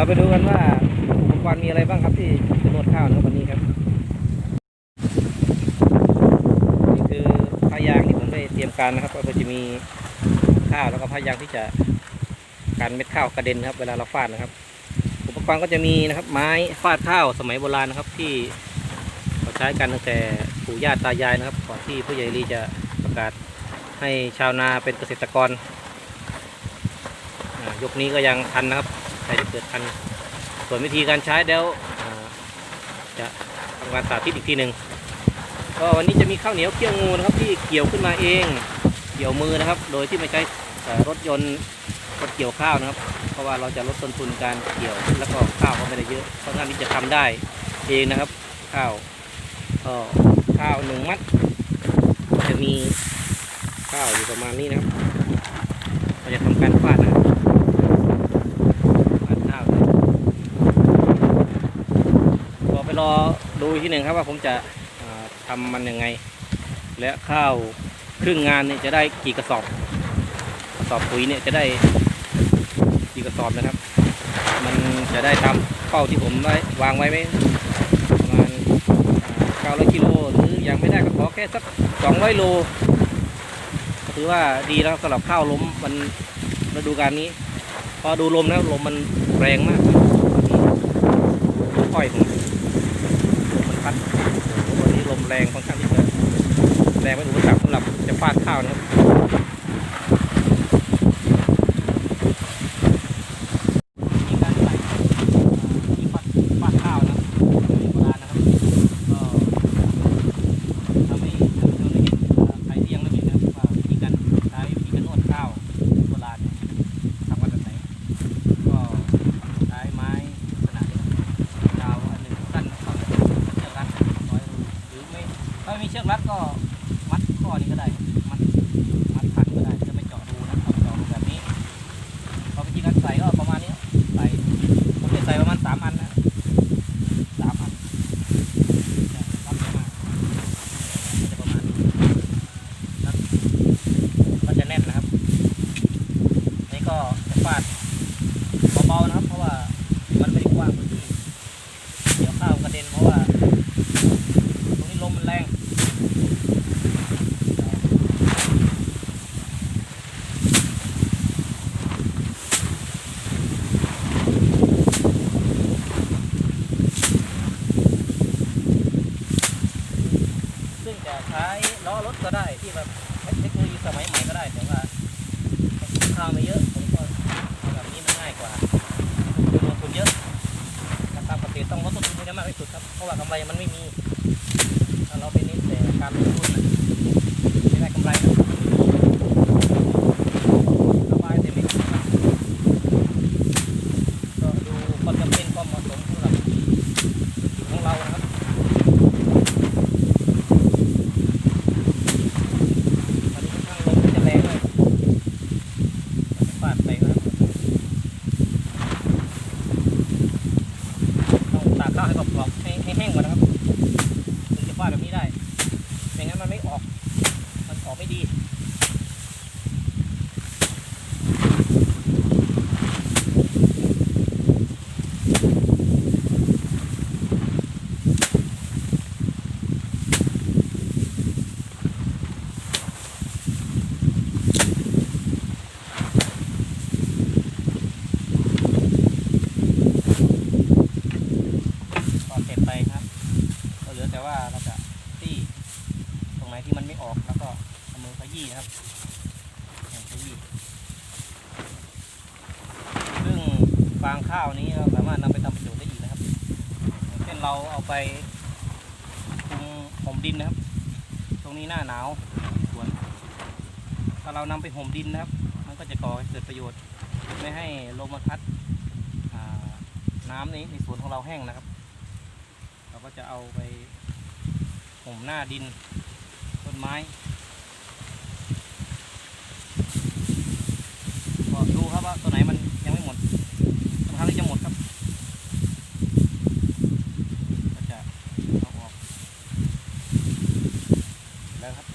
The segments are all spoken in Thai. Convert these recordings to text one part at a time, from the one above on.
เราไปดูกันว่าอุปกรณ์มีอะไรบ้างครับที่จะนวดข้าวนะครับวันนี้ครับ นี่คือผ้ายางที่ผมได้เตรียมการนะครับก็จะมีข้าวแล้วก็ผ้ายางที่จะกันเม็ดข้าวกระเด็นครับ เวลาเราฟาดนะครับ อุปกรณ์ก็จะมีนะครับ ไม้ฟาดข้าวสมัยโบราณนะครับที่เราใช้กันตั้งแต่ปู่ย่าตายายนะครับ ก่อนที่ผู้ใหญ่ลีจะประกาศให้ชาวนาเป็นเกษตรกรยกนี้ก็ยังทันนะครับ ใครจะเกิดทันส่วนวิธีการใช้เดี๋ยวจะทำการสาธิตอีกทีหนึ่งก็วันนี้จะมีข้าวเหนียวเคี่ยวงูนะครับ ที่เกี่ยวขึ้นมาเอง เกี่ยวมือนะครับ โดยที่ไม่ใช่รถยนต์รถเกี่ยวข้าวนะครับ เพราะว่าเราจะลดต้นทุนการเกี่ยวแล้วก็ข้าวก็ไม่ได้เยอะเพราะงั้นที่จะทำได้เองนะครับ ข้าวก็ข้าวหนึ่งมัด จะมีข้าวอยู่ประมาณนี้นะครับ เราจะทำการฟาดนะครับฟาดข้าวเลยก็ไปรอ ดูอีกทีหนึ่งครับว่าผมจะอ่าทำมันยังไง และข้าวครึ่งงานเนี่ยจะได้กี่กระสอบกระสอบปุ๋ยเนี่ยจะได้กี่กระสอบนะครับ มันจะได้ตามเป้าที่ผมได้วางไว้ไหมประมาณเก้าร้อยกิโลหรือยังไม่ได้ก็ขอแค่สักสองร้อยโลถือว่าดีแล้วสำหรับข้าวล้มมันฤดูกาลนี้ พอดูลมแล้วลมมันแรงมากครับดูค่อยผม พัดวันนี้ลมแรงค่อนข้างที่จะแรงเป็นอุปสรรคสำหรับจะฟาดข้าวนะครับมีการใส่ที่ฟาดฟาดข้าวนะครับโบราณนะครับก็ทำให้ท่านผู้ชมได้เห็นใครที่ยังไม่เห็นนะครับว่าวิธีการใช้วิธีการนวดข้าวโบราณเนี่ยทำกันแบบไหนก็ใช้ไม้ขนาดนี้ครับยาวอันหนึ่งสั้นสองเชือกรัดร้อยรูหรือไม่ถ้าไม่มีเชือกรัดก็มัดข้อนี้ก็ได้มัดมัดพันก็ได้จะไม่เจาะรูนะเอาเจาะรูแบบนี้พอวิธีการใส่ก็ประมาณนี้ใส่ผมจะใส่ประมาณสามอันนะสามอันเนี่ยรับเข้ามาจะประมาณนี้รัดก็จะแน่นนะครับ นี่ก็จะฟาดเบาๆนะครับ เพราะว่ามันไม่ได้กว้างพื้นที่เดี๋ยวข้าวกระเด็นเพราะว่า ตรงนี้ลมมันแรงจะใช้ล้อรถก็ได้ที่แบบเทคโนโลยีสมัยใหม่ก็ได้แต่ว่าข้าวไม่เยอะผมก็เอาแบบนี้มันง่ายกว่าลงทุนเยอะการทำเกษตรต้องลดต้นทุนให้ได้มากที่สุดครับเพราะว่ากำไรมันไม่มี ถ้าเราไปเน้นแต่การลงทุนน่ะไม่ได้กำไรนะระบายแต่ไม่คุ้มนะก็ดูความจำเป็นความเหมาะสมสำหรับที่ของเรานะครับตอนนี้ค่อนข้างลมจะแรงเลยฟาดไปนะครับต้องตากข้าวให้กรอบๆให้ให้แห้งก่อนนะครับ ถึงจะฟาดแบบนี้ได้ ไม่งั้นมันไม่ออก มันออกไม่ดี ก็เสร็จไปครับ ก็เหลือแต่ว่าเราจะตี้ตรงไหนที่มันไม่ออกแล้วก็เอามือขยี้นะครับเนี่ยขยี้ซึ่งฟางข้าวนี้เราสามารถนำไปทำประโยชน์ได้อีกนะครับอย่างเช่นเราเอาไปคุมห่มดินนะครับ ตรงนี้หน้าหนาวสวน ถ้าเรานำ ไปห่มดินนะครับ มันก็จะก่อให้เกิดประโยชน์ ไม่ให้ลมมาพัดน้ำน้ำในในสวนของเราแห้งนะครับ เราก็จะเอาไปห่มหน้าดินต้นไม้ก็ดูครับว่าตัวไหนมันยังไม่หมดบางครั้งที่จะหมดครับ ก็จะเอาออกแล้วครับ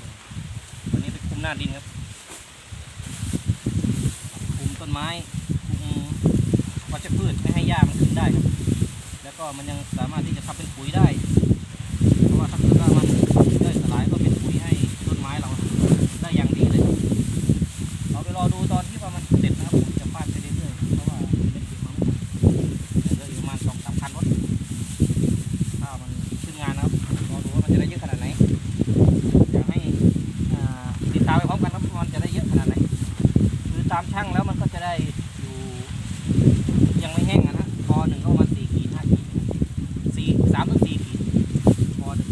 วันนี้ไปคุมหน้าดินครับคุมต้นไม้คุมวัชพืชไม่ให้หญ้ามันขึ้น ก็มันยังสามารถที่จะทำเป็นปุ๋ยได้ เพราะว่าถ้าเกิดว่ามันย่อยสลายก็เป็นปุ๋ยให้ต้นไม้เราได้อย่างดีเลยครับเราไปรอดูตอนที่ว่ามันเสร็จนะครับผมจะฟาดไปเรื่อยๆเพราะว่าเป็นเก็บมาไม่หมดเหลืออยู่ประมาณสองสามพันรถข้าวมันขึ้นงานนะครับรอดูว่ามันจะได้เยอะขนาดไหนอยากให้อ่าติดตามไปพร้อมกันครับว่ามันจะได้เยอะขนาดไหนคือตามช่างแล้วมันก็จะได้อยู่ ยังไม่แห้งอะนะพอหนึ่งก็ประมาณสี่ขีดห้าขีดนะสี่สามถึงสี่ขีดพอหนึ่ง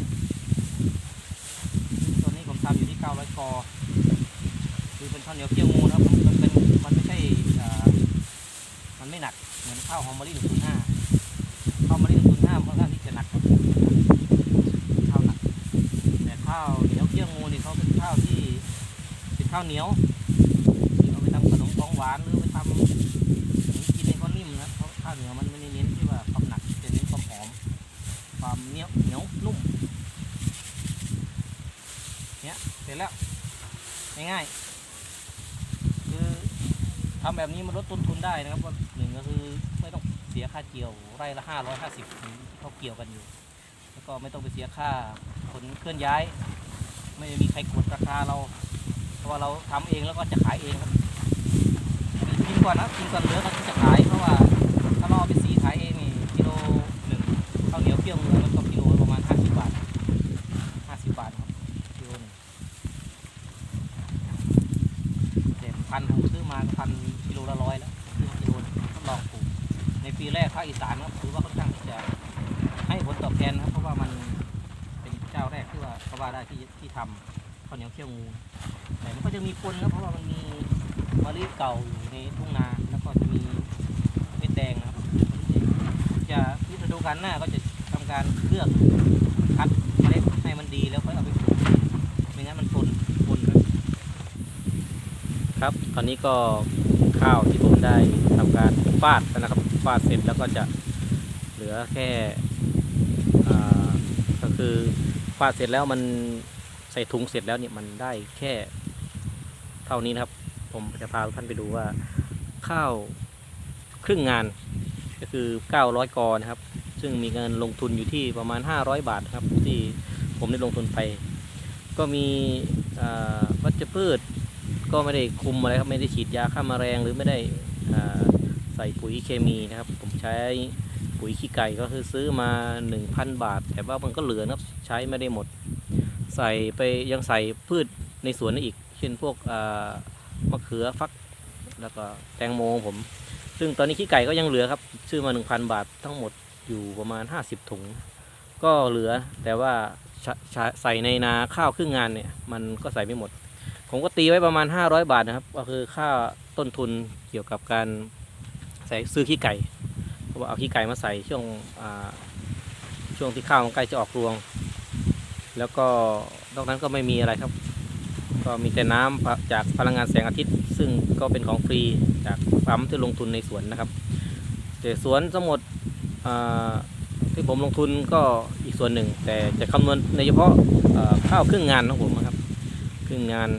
ตัวนี้ผมทำอยู่ที่เก้าร้อยกอคือเป็นข้าวเหนียวเกี๊ยวงูนะครับมันเป็นมันไม่ใช่เอ่อมันไม่หนักเหมือนข้าวหอมมะลิหนึ่งศูนย์ห้าข้าวมะลิหนึ่งศูนย์ห้าค่อนข้างที่จะหนักกว่าข้าวหนักแต่ข้าวเหนียวเกี๊ยวงูนี่เขาเป็นข้าวที่เป็น ข้าวเหนียวที่เอาไปทำขนมของหวานหรือไปทำผมกินเองก็นิ่มนะเพราะข้าวเหนียวมันไม่ได้เน้นที่ว่าความหนักจะเน้นความหอม ความเหนียวเหนียวนุ่มเนี่ยเสร็จแล้วง่ายๆคือทำแบบนี้มันลดต้นทุนได้นะครับว่าหนึ่งก็คือไม่ต้องเสียค่าเกี่ยวไร่ละห้าร้อยห้าสิบที่เขาเกี่ยวกันอยู่ แล้วก็ไม่ต้องไปเสียค่าขนเคลื่อนย้าย ไม่มีใครกดราคาเรา ว่าเราทำเองแล้วก็จะขายเองครับกินก่อนนะกินก่อนเหลือก็จะขายเพราะว่าถ้าเราเอาไปสีขายเองนี่กิโลหนึ่งข้าวเหนียวเปรี้ยวงูมันก็กิโลประมาณห้าสิบบาทห้าสิบบาทครับกิโลหนึ่งแต่พันผมซื้อมาพันกิโลละร้อยแล้วซื้อกิโลทดลองปลูกในปีแรกภาคอีสานครับถือว่าค่อนข้างจะให้ผลตอบแทนนะครับเพราะว่ามันเป็นเจ้าแรกที่ว่าเขาว่าได้ที่ที่ทำข้าวเหนียวเคี่ยวงู จะมีปนนะเพราะว่ามันมีมะลิเก่าอยู่ในทุ่งนาแล้วก็จะมีเม็ดแดงนะครับจะที่ฤดูกาลหน้าก็จะทำการเลือกคัดเมล็ดให้มันดีแล้วค่อยเอาไปปลูกไม่งั้นมันปนปนครับครับตอนนี้ก็ข้าวที่ผมได้ทำการฟาดแล้วนะครับฟาดเสร็จแล้วก็จะเหลือแค่ก็คือฟาดเสร็จแล้วมันใส่ถุงเสร็จแล้วเนี่ยมันได้แค่ เท่านี้นะครับ ผมจะพาท่านไปดูว่าข้าวครึ่งงานก็คือ 900 กอนะครับ ซึ่งมีเงินลงทุนอยู่ที่ประมาณ 500 บาทครับ ที่ผมได้ลงทุนไป ก็มีวัชพืชก็ไม่ได้คุมอะไรครับ ไม่ได้ฉีดยาฆ่าแมลงหรือไม่ได้ใส่ปุ๋ยเคมีนะครับ ผมใช้ปุ๋ยขี้ไก่ก็คือซื้อมา 1,000 บาท แต่ว่ามันก็เหลือนะครับ ใช้ไม่ได้หมด ใส่ไปยังใส่พืชในสวนอีก ช่นพวกมะเขือฟัก แล้วก็แตงโมผม ซึ่งตอนนี้ขี้ไก่ก็ยังเหลือครับ ซื้อมา 1,000 บาททั้งหมดอยู่ประมาณ 50 ถุง ก็เหลือแต่ว่าใส่ในนาข้าวครึ่งงานเนี่ย มันก็ใส่ไม่หมด ผมก็ตีไว้ประมาณ 500 บาทนะครับ ก็คือค่าต้นทุนเกี่ยวกับการใส่ซื้อขี้ไก่เพราะว่าเอาขี้ไก่มาใส่ช่วงช่วงที่ข้าวมันใกล้จะออกรวง แล้วก็นอกนั้นก็ไม่มีอะไรครับ ก็มีแต่น้ำจากพลังงานแสงอาทิตย์ ซึ่งก็เป็นของฟรีจากปั๊มที่ลงทุนในสวนนะครับแต่สวนทั้งหมดที่ผมลงทุนก็อีกส่วนหนึ่ง แต่จะคำนวณในเฉพาะข้าวครึ่งงานของผมนะครับครึ่งงาน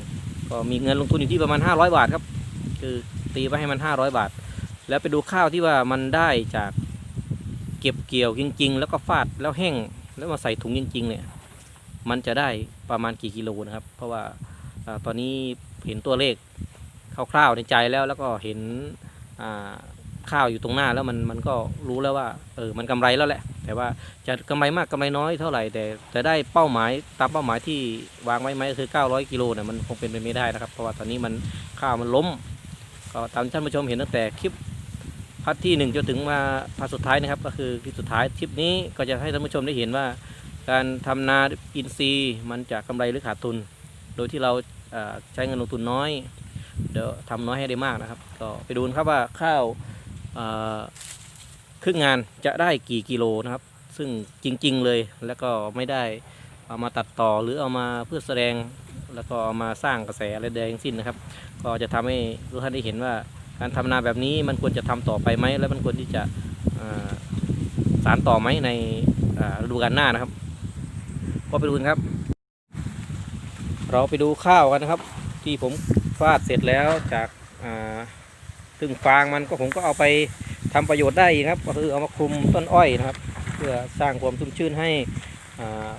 ก็มีเงินลงทุนอยู่ที่ประมาณ 500 บาทครับ คือตีไว้ให้มัน 500 บาท แล้วไปดูข้าวที่ว่ามันได้จากเก็บเกี่ยวจริง ๆ แล้วก็ฟาดแล้วแห้งแล้วมาใส่ถุงจริง ๆ เนี่ยมันจะได้ประมาณกี่กิโลนะครับ เพราะว่า ตอนนี้เห็นตัวเลขคร่าวๆในใจแล้วแล้วก็เห็นข้าวอยู่ตรงหน้าแล้วมันมันก็รู้แล้วว่าเออมันกำไรแล้วแหละ แต่ว่าจะกำไรมากกำไรน้อยเท่าไหร่แต่จะได้เป้าหมายตามเป้าหมายที่วางไว้ไหมก็คือ 900กิโลเนี่ยมันคงเป็นไปไม่ได้นะครับ เพราะว่าตอนนี้มันข้าวมันล้ม ก็ตามท่านผู้ชมเห็นตั้งแต่คลิปพัดที่หนึ่งจนถึงมาพัดสุดท้ายนะครับ ก็คือคลิปสุดท้ายคลิปนี้ก็จะให้ท่านผู้ชมได้เห็นว่า การทำนาอินทรีย์มันจะกำไรหรือขาดทุน โดยที่เรา ใช้เงินลงทุนน้อย เดี๋ยวทำน้อยให้ได้มากนะครับ ก็ไปดูนะครับว่าข้าวเครึ่งงานจะได้กี่กิโลนะครับ ซึ่งจริง ๆ เลยแล้วก็ไม่ได้เอามาตัดต่อหรือเอามาเพื่อแสดงแล้วก็เอามาสร้างกระแสอะไรใดทั้งสิ้นนะครับ ก็จะทำให้ทุกท่านได้เห็นว่าการทำนาแบบนี้มันควรจะทำต่อไปไหมและมันควรที่จะสารต่อไหมในฤดูกาลหน้านะครับ ก็ไปดูนครับ เราไปดูข้าวกันนะครับ ที่ผมฟาดเสร็จแล้วจากซึ่งฟางมันก็ผมก็เอาไปทำประโยชน์ได้อีกครับ ก็คือเอามาคลุมต้นอ้อยนะครับ เพื่อสร้างความชุ่มชื้นให้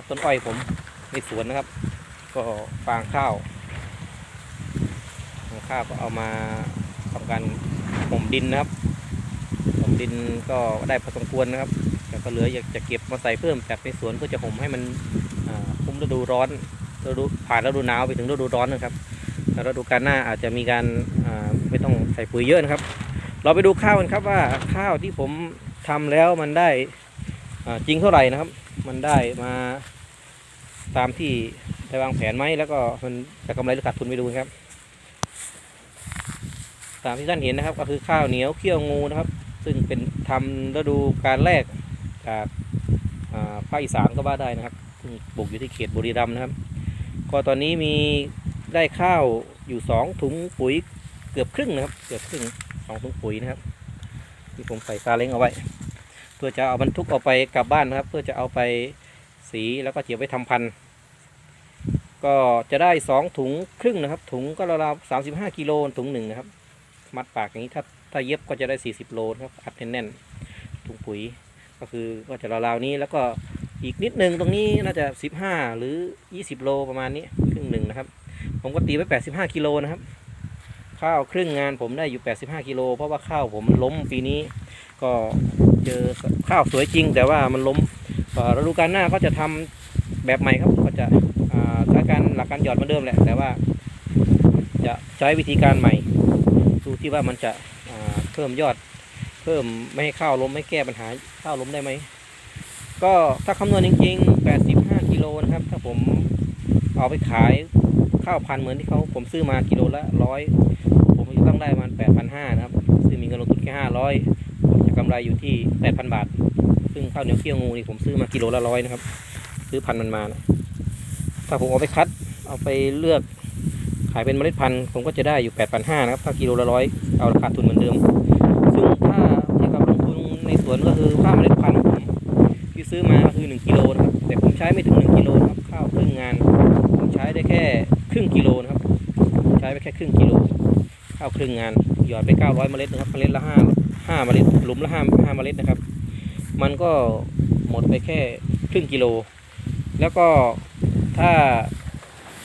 ต้นอ้อยผมในสวนนะครับ ก็ฟางข้าวฟางข้าวก็เอามาทำการห่มดินนะครับห่มดินก็ได้พอสมควรนะครับแต่ก็เหลืออยากจะเก็บมาใส่เพิ่มจากในสวนเพื่อจะห่มให้มันคุ้มฤดูร้อน ฤดูผ่านฤดูหนาวไปถึงฤดูร้อนนะครับแล้วฤดูกาลหน้าอาจจะมีการไม่ต้องใส่ปุ๋ยเยอะนะครับ เราไปดูข้าวกันครับว่าข้าวที่ผมทำแล้วมันได้จริงเท่าไหร่นะครับ มันได้มาตามที่ได้วางแผนไหมแล้วก็มันจะกำไรหรือขาดทุนไปดูครับ ตามที่ท่านเห็นนะครับ ก็คือข้าวเหนียวเขี้ยวงูนะครับ ซึ่งเป็นทำฤดูการแรกจากภาคอีสานก็ว่าได้นะครับปลูกอยู่ที่เขตบุรีรัมย์นะครับ ก็ตอนนี้มีได้ข้าวอยู่สองถุงปุ๋ยเกือบครึ่งนะครับ เกือบครึ่งสองถุงปุ๋ยนะครับ ที่ผมใส่ซาเล้งเอาไว้ เพื่อจะเอาบรรทุกเอาไปกลับบ้านนะครับ เพื่อจะเอาไปสีแล้วก็เก็บไว้ทำพันธุ์ก็จะได้สองถุงครึ่งนะครับ ถุงก็ราวๆสามสิบห้ากิโลถุงหนึ่งนะครับ มัดปากอย่างนี้ถ้าถ้าเย็บก็จะได้40โลนะครับอัดแน่นๆถุงปุ๋ยก็คือก็จะราวๆนี้แล้วก็ อีกนิดหนึ่งตรงนี้น่าจะ 15 หรือ 20 โลประมาณนี้ครึ่งหนึ่งนะครับ ผมก็ตีไว้ 85 กิโลนะครับ ข้าวครึ่งงานผมได้อยู่ 85 กิโล เพราะว่าข้าวผมมันล้มปีนี้ ก็เจอข้าวสวยจริง แต่ว่ามันล้มฤดูกาลหน้าก็จะทำแบบใหม่ครับ ก็จะใช้การหลักการหยอดเหมือนเดิมแหละ แต่ว่าจะใช้วิธีการใหม่ ดูที่ว่ามันจะเพิ่มยอด เพิ่มไม่ให้ข้าวล้มไม่แก้ปัญหาข้าวล้มได้ไหม ก็ถ้าคำนวณจริงๆ 85 กิโลนะครับ ถ้าผมเอาไปขายข้าวพันเหมือนที่เขาผมซื้อมากิโลละร้อยผมจะต้องได้ประมัน8,500นะครับ ซึ่งมีเงินลงทุนแค่ 500ผมจะกำไรอยู่ที่ 8,000 บาท ซึ่งข้าวเหนียวเคี่ยวงูนี่ผมซื้อมากิโลละร้อยนะครับ ซื้อพันมันมานะถ้าผมเอาไปคัดเอาไปเลือกขายเป็นเมล็ดพันธุ์ผมก็จะได้อยู่ 8,500นะครับ ถ้ากิโลละร้อยเอาราคาทุนเหมือนเดิม ซึ่งถ้าเทียบกับลงทุนในสวนก็คือค่าเมล็ดพันธุ์ ซื้อมาคือ1กิโลนะครับแต่ผมใช้ไม่ถึง1กิโลครับข้าวครึ่งงานผมใช้ได้แค่ครึ่งกิโลนะครับใช้ไปแค่ครึ่งกิโลข้าวครึ่งงานหยอดไป 900 เมล็ดนะครับเมล็ดละ5 5เมล็ดหลุมละ5 5เมล็ดนะครับ มันก็หมดไปแค่ครึ่งกิโล แล้วก็ถ้า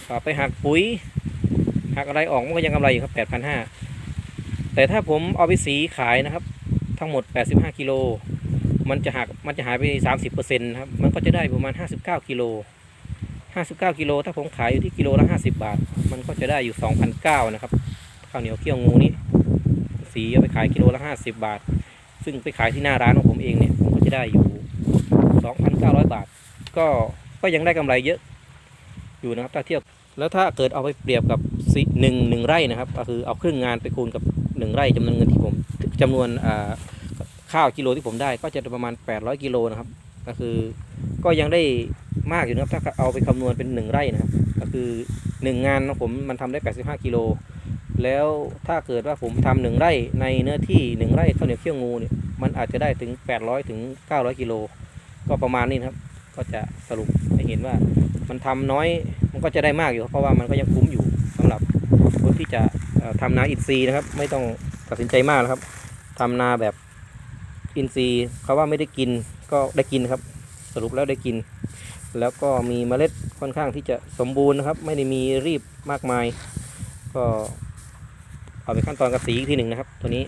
อ่าไปหักปุ๋ยหักอะไรออกมันก็ยังกำไรอยู่ครับ8,500แต่ถ้าผมเอาไปสีขายนะครับ ทั้งหมด 85กิโล มันจะหักมันจะหายไป 30%นะครับ มันก็จะได้ประมาณ 59กิโล59กิโลถ้าผมขายอยู่ที่กิโลละ50 บาท มันก็จะได้อยู่2,900นะครับข้าวเหนียวเคี่ยวงูนี้สีเอาไปขายกิโลละ50 บาท ซึ่งไปขายที่หน้าร้านของผมเองเนี่ยผมก็จะได้อยู่ 2,900 บาท ก็ก็ยังได้กำไรเยอะอยู่นะครับถ้าเทียบแล้วถ้าเกิดเอาไปเปรียบกับสหนึ่งหนึ่งไร่นะครับ ก็คือเอาครึ่งงานไปคูณกับหนึ่งไร่จำนวนเงินที่ผมจำนวนอ่า ข้าวกิโลที่ผมได้ก็จะประมาณ 800 กิโลนะครับ ก็คือก็ยังได้มากอยู่นะครับ ถ้าเอาไปคำนวณเป็นหนึ่งไร่นะครับ ก็คือหนึ่งงานของผมมันทำได้ 85 กิโล แล้วถ้าเกิดว่าผมทำหนึ่งไร่ในเนื้อที่หนึ่งไร่ข้าวเหนียวเขี้ยวงูเนี่ยมันอาจจะได้ถึง 800ถึง900 กิโล ก็ประมาณนี้นะครับ ก็จะสรุปให้เห็นว่ามันทำน้อยมันก็จะได้มากอยู่ เพราะว่ามันก็ยังคุ้มอยู่สำหรับคนที่จะเอ่อทำนาอินทรีย์นะครับ ไม่ต้องตัดสินใจมากนะครับทำนาแบบ อินทรีย์เขาว่าไม่ได้กินก็ได้กินครับ สรุปแล้วได้กิน แล้วก็มีเมล็ดค่อนข้างที่จะสมบูรณ์นะครับ ไม่ได้มีรีบมากมาย ก็เอาไปขั้นตอนกระสีอีกทีหนึ่งนะครับ ตัวนี้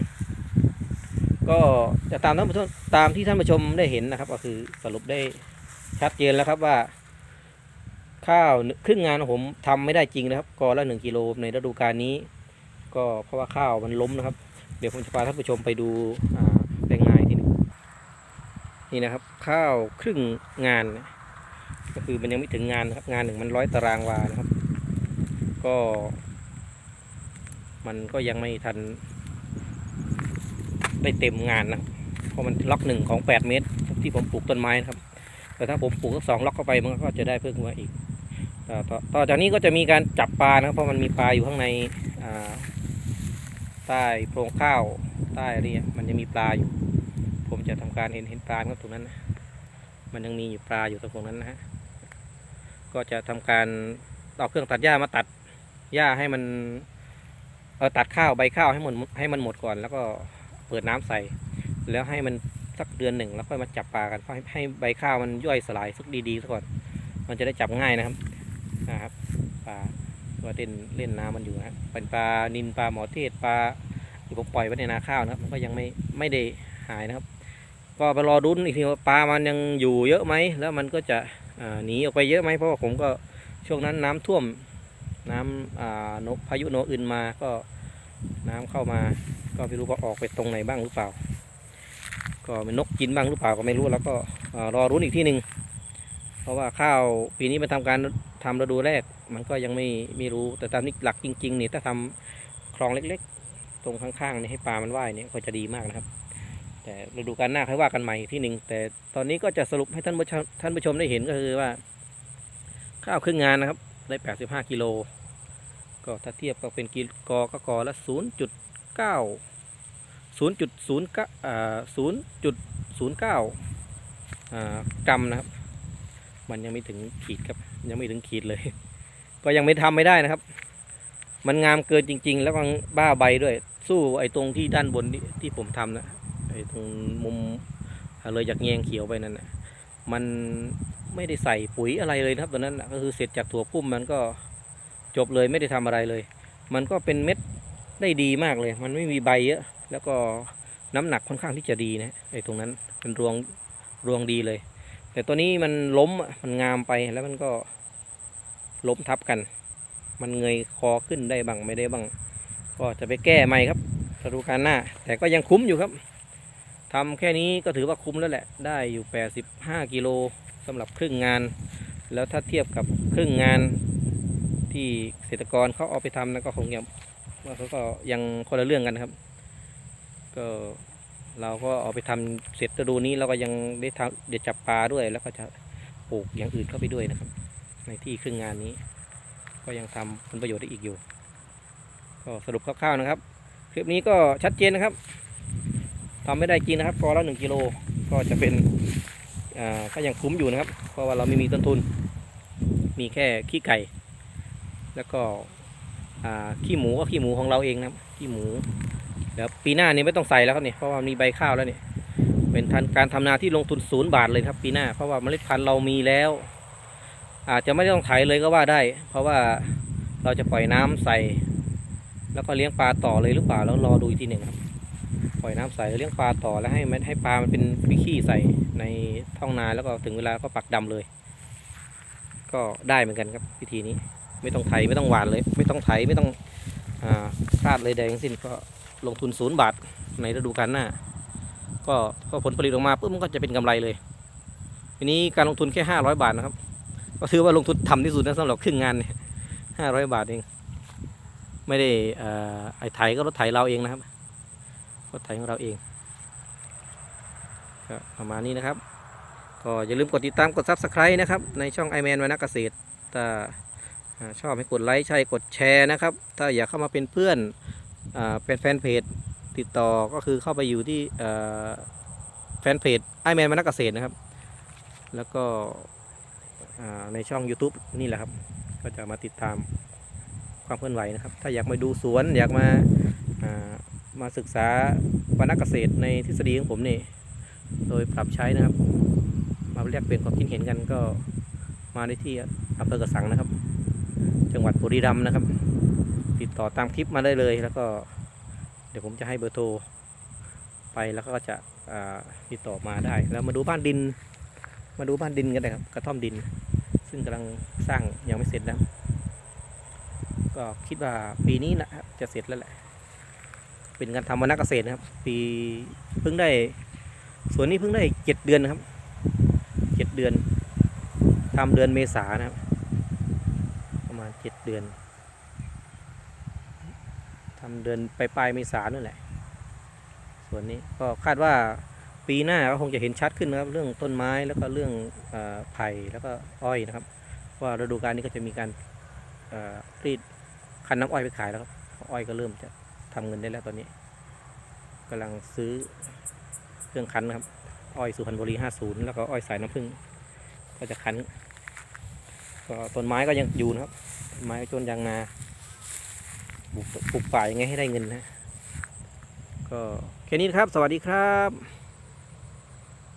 ก็จะตามท่านผู้ชมตามที่ท่านผู้ชมได้เห็นนะครับ ก็คือสรุปได้ชัดเจนแล้วครับว่า ข้าวครึ่งงานของผมทำไม่ได้จริงนะครับกอละหนึ่งกิโลในฤดูกาลนี้ ก็เพราะว่าข้าวมันล้มนะครับ เดี๋ยวผมจะพาท่านผู้ชมไปดูอ่าแปลงนาอีกทีหนึง นี่นะครับ ข้าวครึ่งงาน ก็คือมันยังไม่ถึงงานนะครับ งานหนึ่งมันร้อยตารางวานะครับ ก็ มันก็ยังไม่ทัน ได้เต็มงานนะเพราะมันล็อกหนึ่งของแปดเมตร ที่ผมปลูกต้นไม้นะครับ แต่ถ้าผมปลูกสักสองล็อกเข้าไปมันก็จะได้เพิ่มมาอีกต่อต่อต่อจากนี้ก็จะมีการจับปลานะครับเพราะมันมีปลาอยู่ข้างในใต้โพรงข้าวใต้อะไรเนี่ยมันจะมีปลาอยู่ จะทำการเห็นเห็นปลาครับตรงนั้นนะมันยังมีอยู่ปลาอยู่ตรงนั้นนะฮะก็จะทำการเอาเครื่องตัดหญ้ามาตัดหญ้าให้มันเออตัดข้าวใบข้าวให้หมดให้มันหมดก่อน แล้วก็เปิดน้ำใส่ แล้วให้มันสักเดือนหนึ่งแล้วค่อยมาจับปลากันให้ให้ใบข้าวมันย่อยสลายสักดีๆซะก่อน มันจะได้จับง่ายนะครับนะครับปลาตัวเล่นเล่นน้ำมันอยู่นะเป็นปลานินปลาหมอเทศปลาที่ผมปล่อยไว้ในนาข้าวนะครับมันก็ยังไม่ไม่ได้หายนะครับ ก็ไปรอดุนอีกทีว่าปลามันยังอยู่เยอะไหมแล้วมันก็จะหนีออกไปเยอะไหมเพราะว่าผมก็ช่วงนั้นน้ำท่วมน้ำนกพายุโนอื่นมาก็น้ำเข้ามา ก็ไม่รู้ว่าออกไปตรงไหนบ้างหรือเปล่า ก็เป็นนกกินบ้างหรือเปล่าก็ไม่รู้แล้วก็รอรุ้นอีกที่หนึ่งเพราะว่าข้าวปีนี้มันทำการทำฤดูแรก มันก็ยังไม่ไม่รู้แต่ตามนี้หลักจริงๆนี่ถ้าทำคลองเล็กๆ ตรงข้างๆนี่ให้ปลามันว่ายเนี่ยก็จะดีมากนะครับ แต่ฤดูกาลหน้าค่อยว่ากันใหม่อีกที่หนึ่งแต่ตอนนี้ก็จะสรุปให้ท่านผู้ชมท่านผู้ชมได้เห็นก็คือว่า ข้าวครึ่งงานนะครับ ได้ 85 กิโล ก็ถ้าเทียบก็เป็นกิโลกอก็กอละ 0.9 0.09อ่า0.09อ่ากรัมนะครับ มันยังไม่ถึงขีดครับ ยังไม่ถึงขีดเลย ก็ยังไม่ทำไม่ได้นะครับ มันงามเกินจริง ๆ แล้วมันบ้าใบด้วย สู้ไอ้ตรงที่ด้านบนที่ผมทำนะ ไอ้ตรงมุมเลยจากแยงเขียวไปนั่นนะมันไม่ได้ใส่ปุ๋ยอะไรเลยนะครับตอนนั้นนะก็คือเสร็จจากถั่วพุ่มมันก็จบเลยไม่ได้ทำอะไรเลย มันก็เป็นเม็ดได้ดีมากเลย มันไม่มีใบเยอะ แล้วก็น้ำหนักค่อนข้างที่จะดีนะไอ้ตรงนั้นเป็นรวงรวงดีเลย แต่ตัวนี้มันล้มอะมันงามไปแล้วมันก็ล้มทับกัน มันเงยคอขึ้นได้บ้างไม่ได้บ้าง ก็จะไปแก้ใหม่ครับฤดูกาลหน้า แต่ก็ยังคุ้มอยู่ครับ ทำแค่นี้ก็ถือว่าคุ้มแล้วแหละ ได้อยู่ 85 กิโลสำหรับครึ่งงาน แล้วถ้าเทียบกับครึ่งงานที่เกษตรกรเขาเอาไปทำนะก็คงยังว่าเขาก็ยังคนละเรื่องกันนะครับ ก็เราก็เอาไปทำเสร็จฤดูนี้เราก็ยังได้ทำเดี๋ยวจับปลาด้วย แล้วก็จะปลูกอย่างอื่นเข้าไปด้วยนะครับ ในที่ครึ่งงานนี้ ก็ยังทำผลประโยชน์ได้อีกอยู่ ก็สรุปคร่าวๆนะครับ คลิปนี้ก็ชัดเจนนะครับ ทำไม่ได้จริงนะครับกอละหนึ่งกิโลก็จะเป็นอ่าก็ยังคุ้มอยู่นะครับ เพราะว่าเราไม่มีต้นทุน มีแค่ขี้ไก่ แล้วก็ขี้หมูก็ขี้หมูของเราเองนะครับขี้หมูเดี๋ยวปีหน้านี้ไม่ต้องใส่แล้วครับเนี่ยเพราะว่ามีใบข้าวแล้วเนี่ยเป็นทันการทำนาที่ลงทุนศูนย์บาทเลยครับปีหน้าเพราะว่าเมล็ดพันธุ์เรามีแล้ว อาจจะไม่ต้องไถเลยก็ว่าได้ เพราะว่าเราจะปล่อยน้ำใส่ แล้วก็เลี้ยงปลาต่อเลยหรือเปล่าแล้วรอดูอีกทีหนึ่งครับ ปล่อยน้ำใส่เลี้ยงปลาต่อแล้วให้มันให้ปลามันเป็นขี้ใส่ในท้องนาแล้วก็ถึงเวลาก็ปักดำเลย ก็ได้เหมือนกันครับวิธีนี้ ไม่ต้องไถไม่ต้องหวานเลย ไม่ต้องไถไม่ต้องอคาดเลยแดทั้งสิ้นก็ลงทุนศูนย์บาทในฤดูกาลหน้าก็ก็ผลผลิตออกมาปุ๊บมันก็จะเป็นกำไรเลยทีนี้การลงทุนแค่ห้าร้อยบาทนะครับก็ถือว่าลงทุนทำที่สุดนะสำหรับครึ่งงานเนี่ยห้าร้อยบาทเอง ไม่ได้อ่อไอ้ไถก็รถไถเราเองนะครับ รถไถของเราเองก็ประมาณนี้นะครับ ก็อย่าลืมกดติดตามกด subscribe นะครับ ในช่อง i m a n วนักเกษตรถ้าชอบให้กดไลค์ใช่กดแชร์นะครับ ถ้าอยากเข้ามาเป็นเพื่อนอเป็นแฟนเพจติดต่อก็คือเข้าไปอยู่ที่แฟนเพจ i m a n วนักเกษตรนะครับ แล้วก็ในช่อง YouTube นี่แหละครับ ก็จะมาติดตามความเคลื่อนไหวนะครับ ถ้าอยากมาดูสวนอยากมาา มาศึกษาวรรณเกษตรในทฤษฎีของผมนี่ โดยปรับใช้นะครับ มาแลกเปลี่ยนความคิดเห็นกันก็มาได้ที่อำเภอกระสังนะครับ จังหวัดบุรีรัมย์นะครับ ติดต่อตามคลิปมาได้เลยแล้วก็ เดี๋ยวผมจะให้เบอร์โทรไปแล้วก็จะติดต่อมาได้ แล้วมาดูบ้านดิน มาดูบ้านดินกันนะครับกระท่อมดิน ซึ่งกำลังสร้างยังไม่เสร็จนะก็คิดว่าปีนี้นะครับจะเสร็จแล้วแหละ เป็นการทำวรรณเกษตรนะครับ ปีเพิ่งได้สวนนี้เพิ่งได้เจ็ดเดือนนะครับเจ็ดเดือนทำเดือนเมษานะครับ ประมาณเจ็ดเดือนทำเดือนปลายปลายเมษานั่นแหละส่วนนี้ก็คาดว่าปีหน้าก็คงจะเห็นชัดขึ้นนะครับ เรื่องต้นไม้แล้วก็เรื่องอไผ่แล้วก็อ้อยนะครับว่าฤดูกาลนี้ก็จะมีการรีดคันน้ำอ้อยไปขายแล้วครับอ้อยก็เริ่มจะ ทำเงินได้แล้วตอนนี้กำลังซื้อเครื่องคั้นนะครับ อ้อยสุพรรณบุรี50 แล้วก็อ้อยสายน้ำผึ้งก็จะคั้นก็ต้นไม้ก็ยังอยู่นะครับต้นไม้ต้นยางนาปลูกปลูกป่ายังไงให้ได้เงินนะก็แค่นี้ครับ สวัสดีครับ